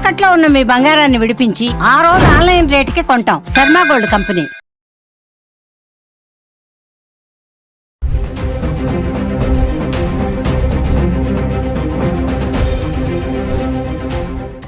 తాకట్లో ఉన్న మీ బంగారాన్ని విడిపించి ఆ రోజు ఆన్లైన్ రేటుకి కొంటాం. Sharma gold company.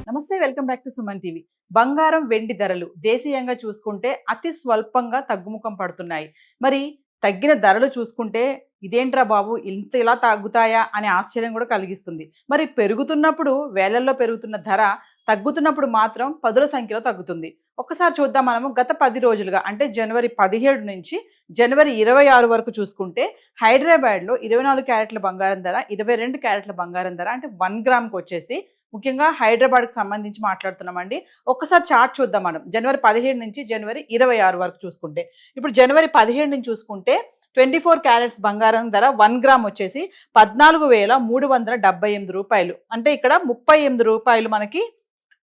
Namaste welcome back to Suman TV. బంగారం వెండి ధరలు దేశీయంగా చూసుకుంటే అతి స్వల్పంగా తగ్గుముఖం పడుతున్నాయి. మరి తగ్గిన ధరలు చూసుకుంటే ఇదేంట్రా బాబు ఇంత ఇలా తగ్గుతాయా? అనే ఆశ్చర్యం కూడా కలిగిస్తుంది. మరి పెరుగుతున్నప్పుడు వేలల్లో పెరుగుతున్న ధర తగ్గుతున్నప్పుడు మాత్రం పదుల సంఖ్యలో తగ్గుతుంది. ఒకసారి చూద్దాం మనము గత పది రోజులుగా అంటే జనవరి పదిహేడు నుంచి జనవరి ఇరవై ఆరు వరకు చూసుకుంటే హైదరాబాద్లో ఇరవై నాలుగు క్యారెట్ల బంగారం ధర ఇరవై రెండు క్యారెట్ల బంగారం ధర అంటే వన్ గ్రామ్కి వచ్చేసి ముఖ్యంగా హైదరాబాద్కి సంబంధించి మాట్లాడుతున్నామండి. ఒక్కసారి చార్ట్ చూద్దాం మనం. జనవరి పదిహేడు నుంచి జనవరి ఇరవై ఆరు వరకు చూసుకుంటే. ఇప్పుడు జనవరి పదిహేడు నుంచి చూసుకుంటే ట్వంటీ ఫోర్ క్యారెట్స్ బంగారం ధర వన్ గ్రామ్ వచ్చేసి పద్నాలుగు వేల మూడు వందల డెబ్బై ఎనిమిది రూపాయలు. అంటే ఇక్కడ ముప్పై ఎనిమిది రూపాయలు మనకి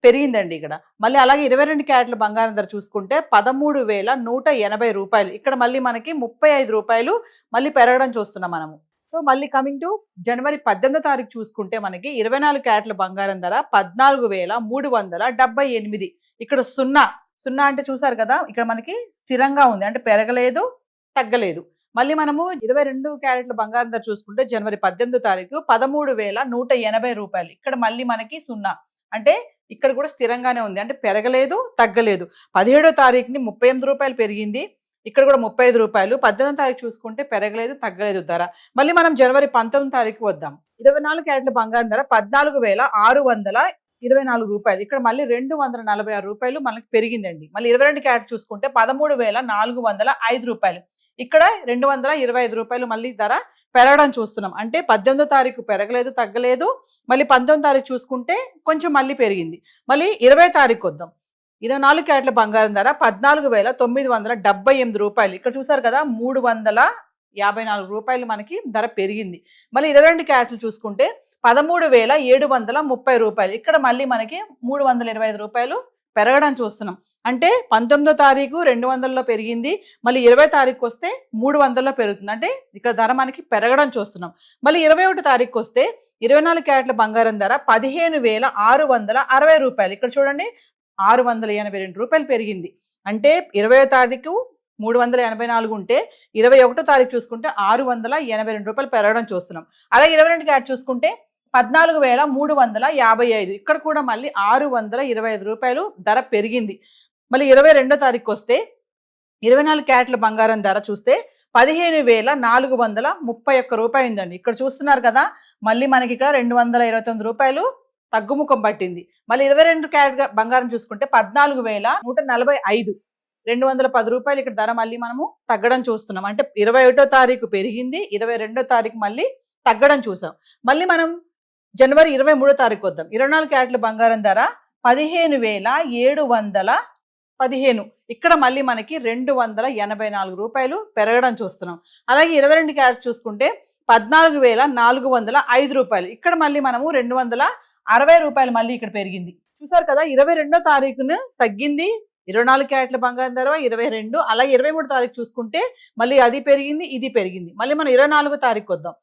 పెరిగిందండి ఇక్కడ. మళ్ళీ అలాగే ఇరవై రెండు క్యారెట్ల బంగారం ధర చూసుకుంటే పదమూడు వేల నూట ఎనభై రూపాయలు. ఇక్కడ మళ్ళీ మనకి ముప్పై ఐదు రూపాయలు మళ్ళీ పెరగడం చూస్తున్నాం మనము. సో మళ్ళీ కమింగ్ టు జనవరి పద్దెనిమిదో తారీఖు చూసుకుంటే మనకి ఇరవై నాలుగు క్యారెట్ల బంగారం ధర పద్నాలుగు వేల మూడు వందల డెబ్బై ఎనిమిది. ఇక్కడ సున్నా. సున్నా అంటే చూసారు కదా ఇక్కడ మనకి స్థిరంగా ఉంది. అంటే పెరగలేదు తగ్గలేదు. మళ్ళీ మనము ఇరవై రెండు క్యారెట్ల బంగారం ధర చూసుకుంటే జనవరి పద్దెనిమిదో తారీఖు పదమూడు వేల నూట ఎనభై రూపాయలు. ఇక్కడ మళ్ళీ మనకి సున్నా. అంటే ఇక్కడ కూడా స్థిరంగానే ఉంది. అంటే పెరగలేదు తగ్గలేదు. పదిహేడో తారీఖుని ముప్పై ఎనిమిది రూపాయలు పెరిగింది. ఇక్కడ కూడా ముప్పై ఐదు రూపాయలు. పద్దెనిమిది తారీఖు చూసుకుంటే పెరగలేదు తగ్గలేదు ధర. మళ్ళీ మనం జనవరి పంతొమ్మిది తారీఖు వద్దాం. ఇరవై నాలుగు క్యారెట్ల బంగారం ధర పద్నాలుగు వేల ఆరు వందల ఇరవై నాలుగు రూపాయలు. ఇక్కడ మళ్ళీ రెండు వందల నలభై ఆరు రూపాయలు మనకి పెరిగిందండి. మళ్ళీ ఇరవై రెండు క్యారెట్ చూసుకుంటే పదమూడు వేల నాలుగు వందల ఐదు రూపాయలు. ఇక్కడ రెండు వందల ఇరవై ఐదు రూపాయలు మళ్ళీ ధర పెరగడం చూస్తున్నాం. అంటే పద్దెనిమిదో తారీఖు పెరగలేదు తగ్గలేదు. మళ్ళీ పంతొమ్మిది తారీఖు చూసుకుంటే కొంచెం మళ్ళీ పెరిగింది. మళ్ళీ ఇరవై తారీఖు వద్దాం. ఇరవై నాలుగు క్యారెట్ల బంగారం ధర పద్నాలుగు వేల తొమ్మిది వందల డెబ్బై ఎనిమిది రూపాయలు. ఇక్కడ చూసారు కదా మూడు వందల యాభై నాలుగు రూపాయలు మనకి ధర పెరిగింది. మళ్ళీ ఇరవై రెండు క్యారెట్లు చూసుకుంటే పదమూడు వేల ఏడు వందల ముప్పై రూపాయలు. ఇక్కడ మళ్ళీ మనకి మూడు వందల ఇరవై ఐదు రూపాయలు పెరగడం చూస్తున్నాం. అంటే పంతొమ్మిదో తారీఖు రెండు వందల్లో పెరిగింది. మళ్ళీ ఇరవై తారీఖు వస్తే మూడు వందల్లో పెరుగుతుంది. అంటే ఇక్కడ ధర మనకి పెరగడం చూస్తున్నాం. మళ్ళీ ఇరవై ఒకటి తారీఖు వస్తే ఇరవై నాలుగు క్యారెట్ల బంగారం ధర పదిహేను వేల ఆరు వందల అరవై రూపాయలు. ఇక్కడ చూడండి ఆరు వందల ఎనభై రెండు రూపాయలు పెరిగింది. అంటే ఇరవై తారీఖు మూడు వందల ఎనభై నాలుగు ఉంటే ఇరవై ఒకటో తారీఖు చూసుకుంటే ఆరు వందల ఎనభై రెండు రూపాయలు పెరగడం చూస్తున్నాం. అలాగే ఇరవై రెండు యాడ్ చూసుకుంటే పద్నాలుగు వేల మూడు వందల యాభై ఐదు. ఇక్కడ కూడా మళ్ళీ ఆరు వందల ఇరవై ఐదు రూపాయలు ధర పెరిగింది. మళ్ళీ ఇరవై రెండో తారీఖు వస్తే ఇరవై నాలుగు క్యారెట్ల బంగారం ధర చూస్తే పదిహేను వేల నాలుగు వందల ముప్పై ఒక్క రూపాయి ఉందండి. ఇక్కడ చూస్తున్నారు కదా మళ్ళీ మనకి ఇక్కడ రెండు వందల ఇరవై తొమ్మిది రూపాయలు తగ్గుముఖం పట్టింది. మళ్ళీ ఇరవై రెండు క్యారెట్ బంగారం చూసుకుంటే పద్నాలుగు వేల నూట నలభై ఐదు. రెండు వందల పది రూపాయలు ఇక్కడ ధర మళ్ళీ మనము తగ్గడం చూస్తున్నాం. అంటే ఇరవై ఒకటో తారీఖు పెరిగింది ఇరవై రెండో తారీఖు మళ్ళీ తగ్గడం చూసాం. మళ్ళీ మనం జనవరి ఇరవై మూడో తారీఖు వద్దాం. ఇరవై నాలుగు క్యారెట్ల బంగారం ధర పదిహేను వేల ఏడు వందల పదిహేను. ఇక్కడ మళ్ళీ మనకి రెండు వందల ఎనభై నాలుగు రూపాయలు పెరగడం చూస్తున్నాం. అలాగే ఇరవై రెండు క్యారెట్ చూసుకుంటే పద్నాలుగు వేల నాలుగు వందల ఐదు రూపాయలు. ఇక్కడ మళ్ళీ మనము రెండు వందల అరవై రూపాయలు మళ్ళీ ఇక్కడ పెరిగింది. చూసారు కదా ఇరవై రెండో తారీఖున తగ్గింది. ఇరవై నాలుగు క్యారెట్ల బంగారం ధర ఇరవై రెండు. అలాగే ఇరవై మూడు తారీఖు చూసుకుంటే మళ్ళీ అది పెరిగింది ఇది పెరిగింది. మళ్ళీ మనం ఇరవై నాలుగో తారీఖు వద్దాం.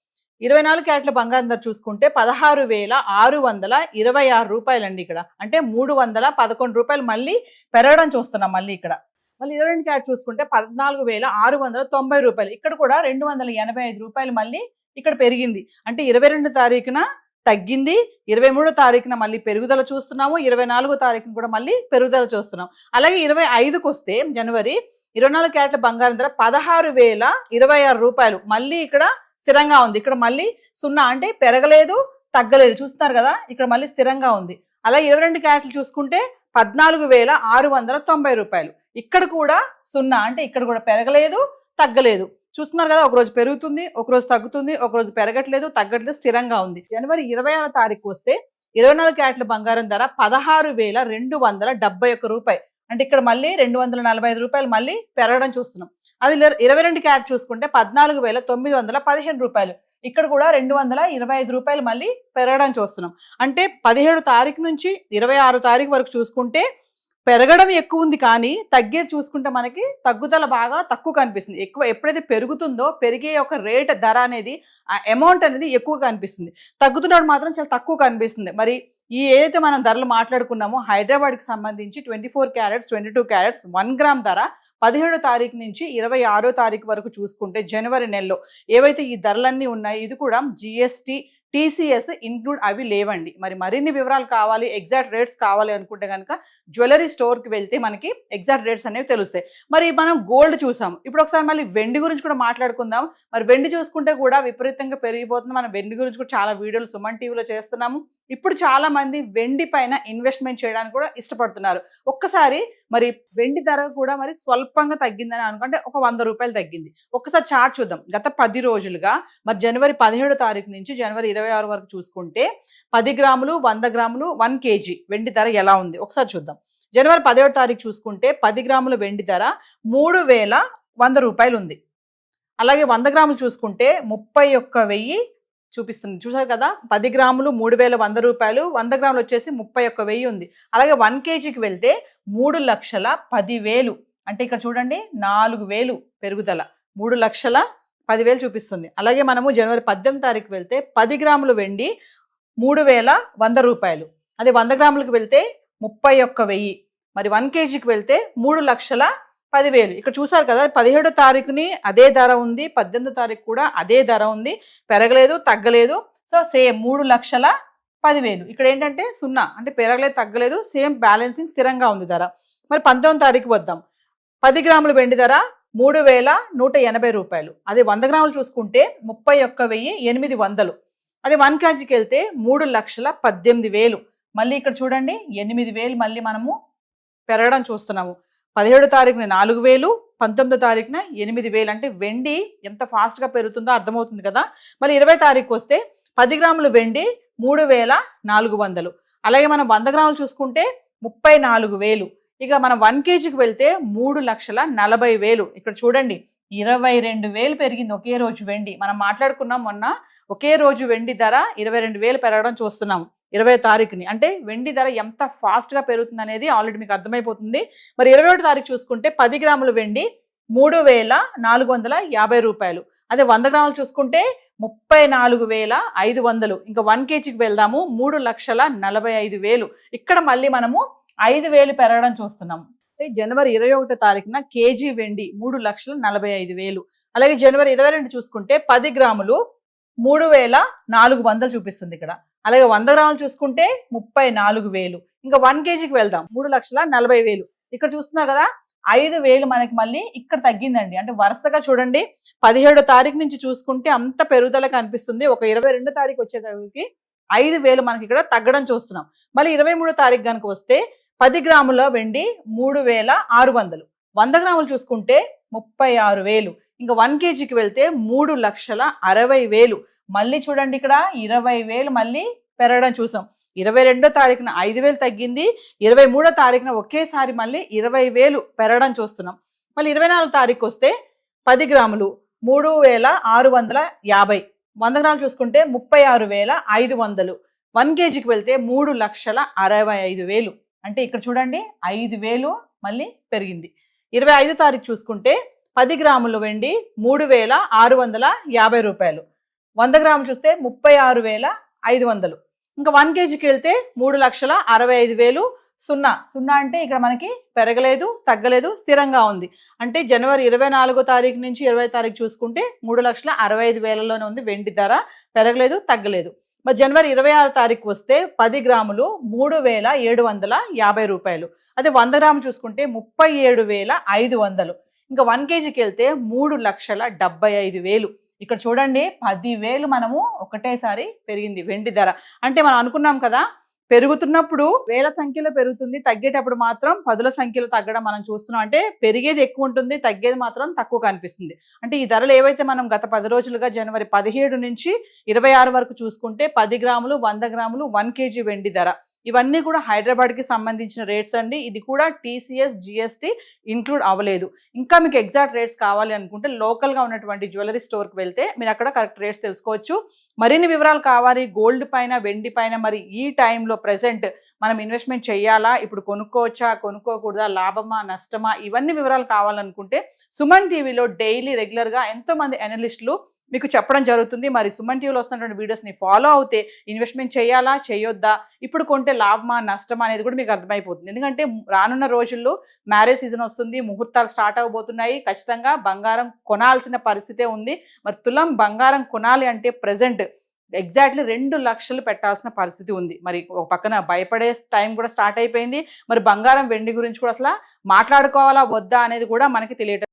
ఇరవై నాలుగు క్యారెట్ల బంగారం ధర చూసుకుంటే పదహారు వేల ఆరు వందల ఇరవై ఆరు రూపాయలు అండి ఇక్కడ. అంటే మూడు వందల పదకొండు రూపాయలు మళ్ళీ పెరగడం చూస్తున్నాం మళ్ళీ ఇక్కడ. మళ్ళీ ఇరవై రెండు క్యారెట్ చూసుకుంటే పద్నాలుగు వేల ఆరు వందల తొంభై రూపాయలు. ఇక్కడ కూడా రెండు వందల ఎనభై ఐదు రూపాయలు మళ్ళీ ఇక్కడ పెరిగింది. అంటే ఇరవై రెండు తారీఖున తగ్గింది. ఇరవై మూడో తారీఖున మళ్ళీ పెరుగుదల చూస్తున్నాము. ఇరవై నాలుగో తారీఖున కూడా మళ్ళీ పెరుగుదల చూస్తున్నాం. అలాగే ఇరవై ఐదుకు వస్తే జనవరి ఇరవై నాలుగు క్యారెట్ల బంగారం ధర పదహారు వేల ఇరవై ఆరు రూపాయలు. మళ్ళీ ఇక్కడ స్థిరంగా ఉంది. ఇక్కడ మళ్ళీ సున్నా అంటే పెరగలేదు తగ్గలేదు. చూస్తున్నారు కదా? ఇక్కడ మళ్ళీ స్థిరంగా ఉంది. అలాగే ఇరవై రెండు క్యారెట్లు చూసుకుంటే పద్నాలుగు వేల ఆరు వందల తొంభై రూపాయలు. ఇక్కడ కూడా సున్నా అంటే ఇక్కడ కూడా పెరగలేదు తగ్గలేదు. చూస్తున్నారు కదా ఒక రోజు పెరుగుతుంది ఒక రోజు తగ్గుతుంది ఒక రోజు పెరగట్లేదు తగ్గట్లేదు స్థిరంగా ఉంది. జనవరి ఇరవై ఆరో తారీఖు వస్తే ఇరవై నాలుగు క్యారెట్ల బంగారం ధర పదహారు వేల రెండు వందల డెబ్బై ఒక్క రూపాయి. అంటే ఇక్కడ మళ్ళీ రెండు వందల నలభై ఐదు రూపాయలు మళ్ళీ పెరగడం చూస్తున్నాం. అది ఇరవై రెండు క్యారెట్ చూసుకుంటే పద్నాలుగు వేల తొమ్మిది వందల పదిహేను రూపాయలు. ఇక్కడ కూడా రెండు వందల ఇరవై ఐదు రూపాయలు మళ్ళీ పెరగడం చూస్తున్నాం. అంటే పదిహేడు తారీఖు నుంచి ఇరవై ఆరు తారీఖు వరకు చూసుకుంటే పెరగడం ఎక్కువ ఉంది కానీ తగ్గేది చూసుకుంటే మనకి తగ్గుదల బాగా తక్కువ కనిపిస్తుంది. ఎక్కువ ఎప్పుడైతే పెరుగుతుందో పెరిగే ఒక రేట్ ధర అనేది ఆ అమౌంట్ అనేది ఎక్కువ కనిపిస్తుంది. తగ్గుతున్నప్పుడు మాత్రం చాలా తక్కువ కనిపిస్తుంది. మరి ఈ ఏదైతే మనం ధరలు మాట్లాడుకున్నామో హైదరాబాద్కి సంబంధించి twenty four carats twenty two carats one gram ధర పదిహేడో తారీఖు నుంచి ఇరవై ఆరో తారీఖు వరకు చూసుకుంటే జనవరి నెలలో ఏవైతే ఈ ధరలన్నీ ఉన్నాయి ఇది కూడా జిఎస్టీ టీసీఎస్ ఇంక్లూడ్ అవి లేవండి. మరి మరిన్ని వివరాలు కావాలి ఎగ్జాక్ట్ రేట్స్ కావాలి అనుకుంటే కనుక జ్యువెలరీ స్టోర్కి వెళ్తే మనకి ఎగ్జాక్ట్ రేట్స్ అనేవి తెలుస్తాయి. మరి మనం గోల్డ్ చూసాం ఇప్పుడు ఒకసారి మళ్ళీ వెండి గురించి కూడా మాట్లాడుకుందాం. మరి వెండి చూసుకుంటే కూడా విపరీతంగా పెరిగిపోతుంది. మనం వెండి గురించి కూడా చాలా వీడియోలు సుమన్ టీవీలో చేస్తున్నాము. ఇప్పుడు చాలామంది వెండి పైన ఇన్వెస్ట్మెంట్ చేయడానికి కూడా ఇష్టపడుతున్నారు. ఒక్కసారి మరి వెండి ధర కూడా మరి స్వల్పంగా తగ్గిందని అనుకుంటే ఒక వంద రూపాయలు తగ్గింది. ఒకసారి చార్ట్ చూద్దాం. గత పది రోజులుగా మరి జనవరి పదిహేడో తారీఖు నుంచి జనవరి ఇరవై ఆరు వరకు చూసుకుంటే పది గ్రాములు వంద గ్రాములు వన్ కేజీ వెండి ధర ఎలా ఉంది? ఒకసారి చూద్దాం. జనవరి పదిహేడు తారీఖు చూసుకుంటే పది గ్రాముల వెండి ధర మూడు వేల వంద రూపాయలు ఉంది. అలాగే వంద గ్రాములు చూసుకుంటే ముప్పై ఒక్క వెయ్యి చూపిస్తుంది. చూసారు కదా? పది గ్రాములు మూడు వేల వంద రూపాయలు వంద గ్రాములు వచ్చేసి ముప్పై ఒక్క వెయ్యి ఉంది. అలాగే వన్ కేజీకి వెళ్తే మూడు లక్షల పదివేలు. అంటే ఇక్కడ చూడండి నాలుగు వేలు పెరుగుదల. మూడు లక్షల పదివేలు చూపిస్తుంది. అలాగే మనము జనవరి పద్దెనిమిది తారీఖు వెళ్తే పది గ్రాములు వెండి మూడు వేల వంద రూపాయలు. అదే వంద గ్రాములకు వెళ్తే ముప్పై ఒక్క వెయ్యి. మరి వన్ కేజీకి వెళ్తే మూడు లక్షల పదివేలు. ఇక్కడ చూసారు కదా పదిహేడో తారీఖుని అదే ధర ఉంది పద్దెనిమిదో తారీఖు కూడా అదే ధర ఉంది. పెరగలేదు తగ్గలేదు. సో సేమ్ మూడు లక్షల పదివేలు. ఇక్కడ ఏంటంటే సున్నా అంటే పెరగలేదు తగ్గలేదు సేమ్ బ్యాలెన్సింగ్ స్థిరంగా ఉంది ధర. మరి పంతొమ్మిది తారీఖు వద్దాం. పది గ్రాముల వెండి ధర మూడు వేల నూట ఎనభై రూపాయలు. అదే వంద గ్రాములు చూసుకుంటే ముప్పై ఒక్క వెయ్యి ఎనిమిది వందలు. అదే వన్ కేజీకి వెళ్తే మూడు లక్షల పద్దెనిమిది వేలు. మళ్ళీ ఇక్కడ చూడండి ఎనిమిది వేలు మళ్ళీ మనము పెరగడం చూస్తున్నాము. పదిహేడు తారీఖున నాలుగు వేలు పంతొమ్మిదో తారీఖున ఎనిమిది వేలు. అంటే వెండి ఎంత ఫాస్ట్గా పెరుగుతుందో అర్థమవుతుంది కదా. మళ్ళీ ఇరవై తారీఖు వస్తే పది గ్రాములు వెండి మూడు వేల నాలుగు వందలు. అలాగే మనం వంద గ్రాములు చూసుకుంటే ముప్పై నాలుగు వేలు. ఇక మనం వన్ కేజీకి వెళ్తే మూడు లక్షల నలభై వేలు. ఇక్కడ చూడండి ఇరవై రెండు వేలు పెరిగింది ఒకే రోజు వెండి. మనం మాట్లాడుకున్నాం మొన్న ఒకే రోజు వెండి ధర ఇరవై రెండు వేలు పెరగడం చూస్తున్నాము ఇరవై తారీఖుని. అంటే వెండి ధర ఎంత ఫాస్ట్గా పెరుగుతుంది అనేది ఆల్రెడీ మీకు అర్థమైపోతుంది. మరి ఇరవై ఒకటి తారీఖు చూసుకుంటే పది గ్రాముల వెండి మూడు వేల నాలుగు వందల యాభై రూపాయలు. అదే వంద గ్రాములు చూసుకుంటే ముప్పై నాలుగు వేల ఐదు వందలు. ఇంకా వన్ కేజీకి వెళ్దాము. మూడు లక్షల నలభై ఐదు వేలు. ఇక్కడ మళ్ళీ మనము ఐదు వేలు పెరగడం చూస్తున్నాము అంటే జనవరి ఇరవై ఒకటో తారీఖున కేజీ వెండి మూడు లక్షల నలభై ఐదు వేలు. అలాగే జనవరి ఇరవై రెండు చూసుకుంటే పది గ్రాములు మూడు వేల నాలుగు వందలు చూపిస్తుంది ఇక్కడ. అలాగే వంద గ్రాములు చూసుకుంటే ముప్పై నాలుగు వేలు. ఇంకా వన్ కేజీకి వెళ్దాం. మూడు లక్షల నలభై వేలు. ఇక్కడ చూస్తున్నారు కదా ఐదు వేలు మనకి మళ్ళీ ఇక్కడ తగ్గిందండి. అంటే వరుసగా చూడండి పదిహేడో తారీఖు నుంచి చూసుకుంటే అంత పెరుగుదల కనిపిస్తుంది. ఒక ఇరవై రెండో తారీఖు వచ్చేసరికి ఐదు వేలు మనకి ఇక్కడ తగ్గడం చూస్తున్నాం. మళ్ళీ ఇరవై మూడో తారీఖు కనుక వస్తే పది గ్రాముల వెండి మూడు వేల ఆరు వందలు. వంద గ్రాములు చూసుకుంటే ముప్పై ఆరు వేలు. ఇంకా వన్ కేజీకి వెళ్తే మూడు లక్షల అరవై వేలు. మళ్ళీ చూడండి ఇక్కడ ఇరవై వేలు మళ్ళీ పెరగడం చూసాం. ఇరవై రెండో తారీఖున ఐదు వేలు తగ్గింది. ఇరవై మూడో తారీఖున ఒకేసారి మళ్ళీ ఇరవై వేలు పెరగడం చూస్తున్నాం. మళ్ళీ ఇరవై నాలుగు తారీఖు వస్తే పది గ్రాములు మూడు వేల ఆరు వందల యాభై. వంద గ్రాములు చూసుకుంటే ముప్పై ఆరు వేల ఐదు వందలు. వన్ కేజీకి వెళ్తే మూడు లక్షల అరవై ఐదు వేలు. అంటే ఇక్కడ చూడండి ఐదు వేలు మళ్ళీ పెరిగింది. ఇరవై ఐదు తారీఖు చూసుకుంటే పది గ్రాములు వెండి మూడు వేల ఆరు వందల యాభై రూపాయలు. వంద గ్రాములు చూస్తే ముప్పై ఆరు వేల ఐదు వందలు. ఇంకా వన్ కేజీకి వెళ్తే మూడు లక్షల అరవై ఐదు వేలు సున్నా. సున్నా అంటే ఇక్కడ మనకి పెరగలేదు తగ్గలేదు స్థిరంగా ఉంది. అంటే జనవరి ఇరవై నాలుగో తారీఖు నుంచి ఇరవై తారీఖు చూసుకుంటే మూడు లక్షల అరవై ఐదు వేలలోనే ఉంది వెండి ధర. పెరగలేదు తగ్గలేదు. మరి జనవరి ఇరవై ఆరు తారీఖు వస్తే పది గ్రాములు మూడు వేల ఏడు వందల యాభై రూపాయలు. అదే వంద గ్రాములు చూసుకుంటే ముప్పై ఏడు వేల ఐదు వందలు. ఇంకా వన్ కేజీకి వెళ్తే మూడు లక్షల డెబ్బై ఐదు వేలు. ఇక్కడ చూడండి పదివేలు మనము ఒకటేసారి పెరిగింది వెండి ధర. అంటే మనం అనుకున్నాం కదా పెరుగుతున్నప్పుడు వేల సంఖ్యలో పెరుగుతుంది తగ్గేటప్పుడు మాత్రం పదుల సంఖ్యలో తగ్గడం మనం చూస్తున్నాం. అంటే పెరిగేది ఎక్కువ ఉంటుంది తగ్గేది మాత్రం తక్కువ కనిపిస్తుంది. అంటే ఈ ధరలు ఏవైతే మనం గత పది రోజులుగా జనవరి పదిహేడు నుంచి ఇరవై ఆరు వరకు చూసుకుంటే పది గ్రాములు వంద గ్రాములు వన్ కేజీ వెండి ధర. ఇవన్నీ కూడా హైదరాబాద్కి సంబంధించిన రేట్స్ అండి. ఇది కూడా టీసీఎస్ జిఎస్టీ ఇంక్లూడ్ అవ్వలేదు. ఇంకా మీకు ఎగ్జాక్ట్ రేట్స్ కావాలి అనుకుంటే లోకల్గా ఉన్నటువంటి జ్యువెలరీ స్టోర్కి వెళ్తే మీరు అక్కడ కరెక్ట్ రేట్స్ తెలుసుకోవచ్చు. మరిన్ని వివరాలు కావాలి. గోల్డ్ పైన వెండి పైన మరి ఈ టైంలో ప్రెసెంట్ మనం ఇన్వెస్ట్మెంట్ చేయాలా? ఇప్పుడు కొనుక్కోవచ్చా? కొనుక్కోకూడదా? లాభమా? నష్టమా? ఇవన్నీ వివరాలు కావాలనుకుంటే సుమన్ టీవీలో డైలీ రెగ్యులర్గా ఎంతో మంది అనలిస్టులు మీకు చెప్పడం జరుగుతుంది. మరి సుమన్ టీవీలో వస్తున్నటువంటి వీడియోస్ని ఫాలో అవుతే ఇన్వెస్ట్మెంట్ చేయాలా చేయొద్దా? ఇప్పుడు కొంటే లాభమా నష్టమా అనేది కూడా మీకు అర్థమైపోతుంది. ఎందుకంటే రానున్న రోజుల్లో మ్యారేజ్ సీజన్ వస్తుంది ముహూర్తాలు స్టార్ట్ అవబోతున్నాయి ఖచ్చితంగా బంగారం కొనాల్సిన పరిస్థితే ఉంది. మరి తులం బంగారం కొనాలి అంటే ప్రజెంట్ ఎగ్జాక్ట్లీ రెండు లక్షలు పెట్టాల్సిన పరిస్థితి ఉంది. మరి ఒక పక్కన భయపడే టైం కూడా స్టార్ట్ అయిపోయింది. మరి బంగారం వెండి గురించి కూడా అసలు మాట్లాడుకోవాలా వద్దా అనేది కూడా మనకి తెలియటం